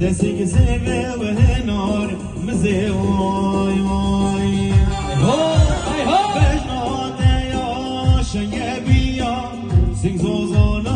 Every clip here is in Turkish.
تسيق سيفي وهنور مزي واي واي بجنات يا شنگبیا سيق زوزونا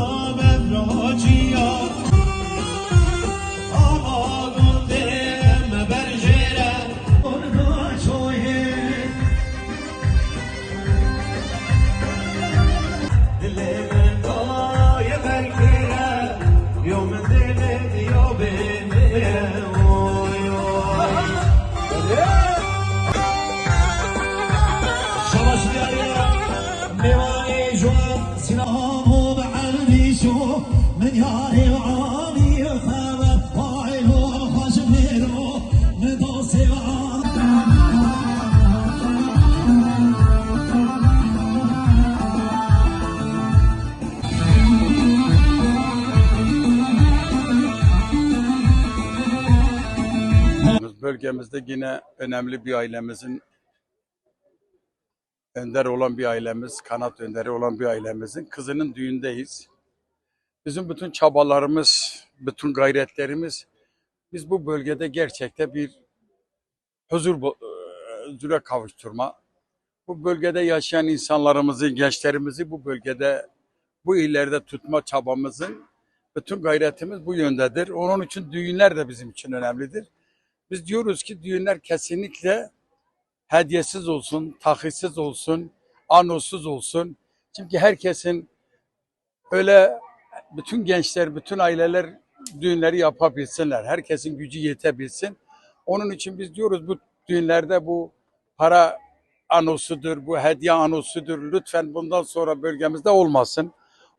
Bölgemizde yine önemli bir ailemizin önder olan bir ailemiz, kanat önderi olan bir ailemizin kızının düğündeyiz. Bizim bütün çabalarımız, bütün gayretlerimiz biz bu bölgede gerçekte bir huzur huzura kavuşturma. Bu bölgede yaşayan insanlarımızı, gençlerimizi bu bölgede, bu illerde tutma çabamızın bütün gayretimiz bu yöndedir. Onun için düğünler de bizim için önemlidir. Biz diyoruz ki düğünler kesinlikle hediyesiz olsun, tahissiz olsun, anosuz olsun. Çünkü herkesin öyle bütün gençler, bütün aileler düğünleri yapabilsinler. Herkesin gücü yetebilsin. Onun için biz diyoruz bu düğünlerde bu para anosudur, bu hediye anosudur. Lütfen bundan sonra bölgemizde olmasın.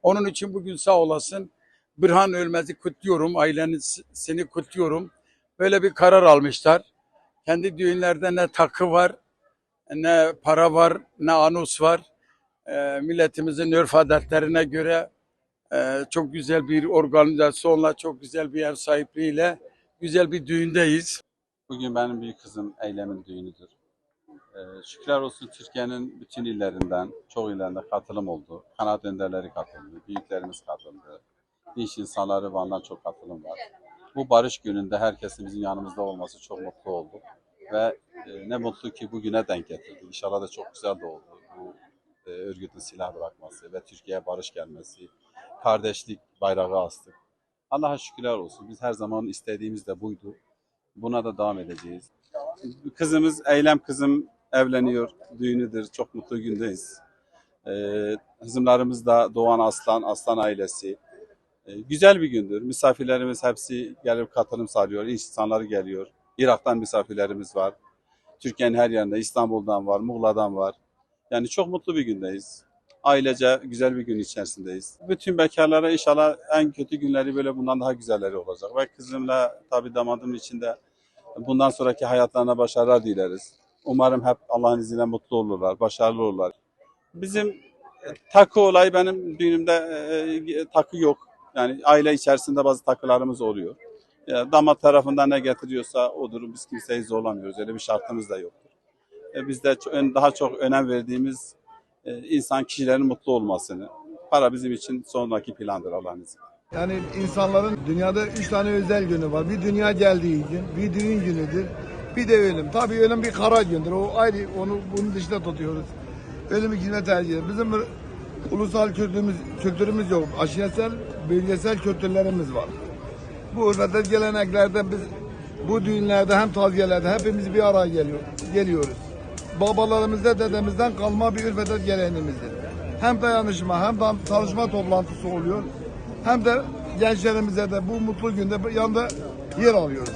Onun için bugün sağ olasın. Birhan Ölmez'i kutluyorum, ailesini kutluyorum. Böyle bir karar almışlar. Kendi düğünlerde ne takı var, ne para var, ne anus var. Ee, milletimizin örf adetlerine göre e, çok güzel bir organizasyonla, çok güzel bir ev sahipliğiyle güzel bir düğündeyiz. Bugün benim büyük kızım Eylem'in düğünüdür. Ee, şükürler olsun Türkiye'nin bütün illerinden, çoğu illerinde katılım oldu. Kanat önderleri katıldı, büyüklerimiz katıldı. İş insanları Van'dan çok katılım var. Bu barış gününde herkesin bizim yanımızda olması çok mutlu olduk. Ve e, ne mutlu ki bugüne denk getirdik. İnşallah da çok güzel de oldu. Bu e, örgütün silah bırakması ve Türkiye'ye barış gelmesi, kardeşlik bayrağı astık. Allah'a şükürler olsun. Biz her zaman istediğimiz de buydu. Buna da devam edeceğiz. Kızımız, Eylem kızım evleniyor. Düğünüdür. Çok mutlu gündeyiz. Ee, kızımlarımız da Doğan Aslan, Aslan ailesi. Ee, güzel bir gündür. Misafirlerimiz hepsi gelip katılım sağlıyor. İnsanları geliyor. Irak'tan misafirlerimiz var. Türkiye'nin her yerinde, İstanbul'dan var, Muğla'dan var. Yani çok mutlu bir gündeyiz. Ailece güzel bir gün içerisindeyiz. Bütün bekarlara inşallah en kötü günleri böyle bundan daha güzelleri olacak. Ve kızımla tabii damadımın içinde bundan sonraki hayatlarına başarılar dileriz. Umarım hep Allah'ın izniyle mutlu olurlar, başarılı olurlar. Bizim takı olayı benim düğünümde e, e, takı yok. Yani aile içerisinde bazı takılarımız oluyor. Ya, damat tarafından ne getiriyorsa odur. Biz kimseyi zorlamıyoruz. Öyle bir şartımız da yoktur. E, biz de daha çok önem verdiğimiz e, insan kişilerin mutlu olmasını. Para bizim için sonraki plandır Allah'ın izniyle. Yani insanların dünyada üç tane özel günü var. Bir dünya geldiği gün, bir düğün günüdür, bir de ölüm. Tabii ölüm bir kara gündür. O ayrı, onu bunun dışında tutuyoruz. Ölümü kime tercih ediyoruz? Bizim ulusal kültürümüz, kültürümüz yok. Aşiresel, bölgesel kültürlerimiz var. Bu hürmetet geleneklerde biz bu düğünlerde hem taziyelerde hepimiz bir araya geliyor, geliyoruz. Babalarımızda, dedemizden kalma bir ürfetet geleneğimizdir. Hem dayanışma hem de çalışma toplantısı oluyor. Hem de gençlerimize de bu mutlu günde yanında yer alıyoruz.